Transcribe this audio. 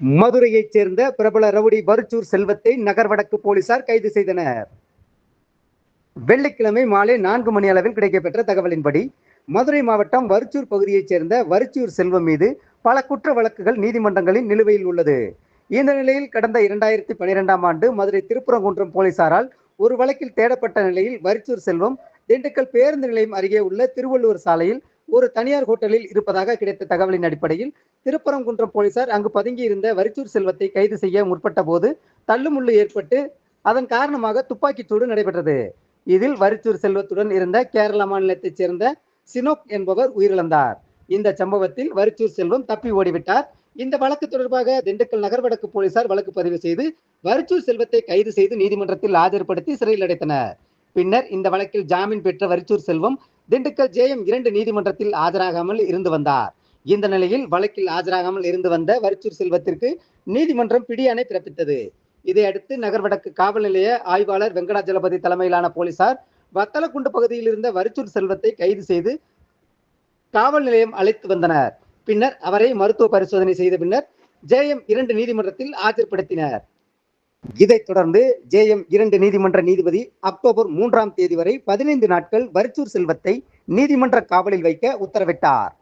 மதுரையைச் சேர்ந்த பிரபல ரவுடி பருச்சூர் செல்வத்தை நகர் வடக்கு போலீசார் கைது செய்தனர். வெள்ளிக்கிழமை மாலை நான்கு மணி அளவில் கிடைக்கப்பெற்ற தகவலின்படி மதுரை மாவட்டம் வரிச்சூர் பகுதியைச் சேர்ந்த வரிச்சூர் செல்வம் மீது பல குற்ற வழக்குகள் நீதிமன்றங்களின் நிலுவையில் உள்ளது. இந்த நிலையில் கடந்த இரண்டாயிரத்தி பனிரெண்டாம் ஆண்டு மதுரை திருப்புறங்குன்றம் போலீசாரால் ஒரு வழக்கில் தேடப்பட்ட நிலையில் வரிச்சூர் செல்வம் திண்டுக்கல் பேருந்து நிலையம் அருகே உள்ள திருவள்ளுவர் சாலையில் ஒரு தனியார் ஹோட்டலில் இருப்பதாக கிடைத்த தகவலின் அடிப்படையில் திருப்பரங்குன்றம் போலீசார் அங்கு பதுங்கியிருந்த வரிச்சூர் செல்வத்தை கைது செய்ய முற்பட்ட போது தள்ளுமுள்ளு ஏற்பட்டு அதன் காரணமாக துப்பாக்கிச் சூடு நடைபெற்றது. இதில் வரிச்சூர் செல்வத்துடன் இருந்த கேரள மாநிலத்தைச் சேர்ந்த சினோக் என்பவர் உயிரிழந்தார். இந்த சம்பவத்தில் வரிச்சூர் செல்வம் தப்பி ஓடிவிட்டார். இந்த வழக்கு தொடர்பாக திண்டுக்கல் நகர் வடக்கு போலீசார் வழக்கு பதிவு செய்து வரிச்சூர் செல்வத்தை கைது செய்து நீதிமன்றத்தில் ஆஜர்படுத்தி சிறையில் அடைத்தனர். பின்னர் இந்த வழக்கில் ஜாமீன் பெற்ற வரிச்சூர் செல்வம் திண்டுக்கல் ஜேஎம் இரண்டு நீதிமன்றத்தில் ஆஜராகாமல் இருந்து வந்தார். இந்த நிலையில் வழக்கில் ஆஜராகாமல் இருந்து வந்த வரிச்சூர் செல்வத்திற்கு நீதிமன்றம் பிடியாணை பிறப்பித்தது. இதையடுத்து நகர் வடக்கு காவல் நிலைய ஆய்வாளர் வெங்கடாஜலபதி தலைமையிலான போலீசார் வத்தலக்குண்டு பகுதியில் இருந்த வரிச்சூர் செல்வத்தை கைது செய்து காவல் நிலையம் அழைத்து வந்தனர். பின்னர் அவரை மருத்துவ பரிசோதனை செய்த பின்னர் ஜேஎம் இரண்டு நீதிமன்றத்தில் ஆஜர்படுத்தினர். இதைத் தொடர்ந்து ஜேஎம் இரண்டு நீதிமன்ற நீதிபதி அக்டோபர் மூன்றாம் தேதி வரை பதினைந்து நாட்கள் வரிச்சூர் செல்வத்தை நீதிமன்ற காவலில் வைக்க உத்தரவிட்டார்.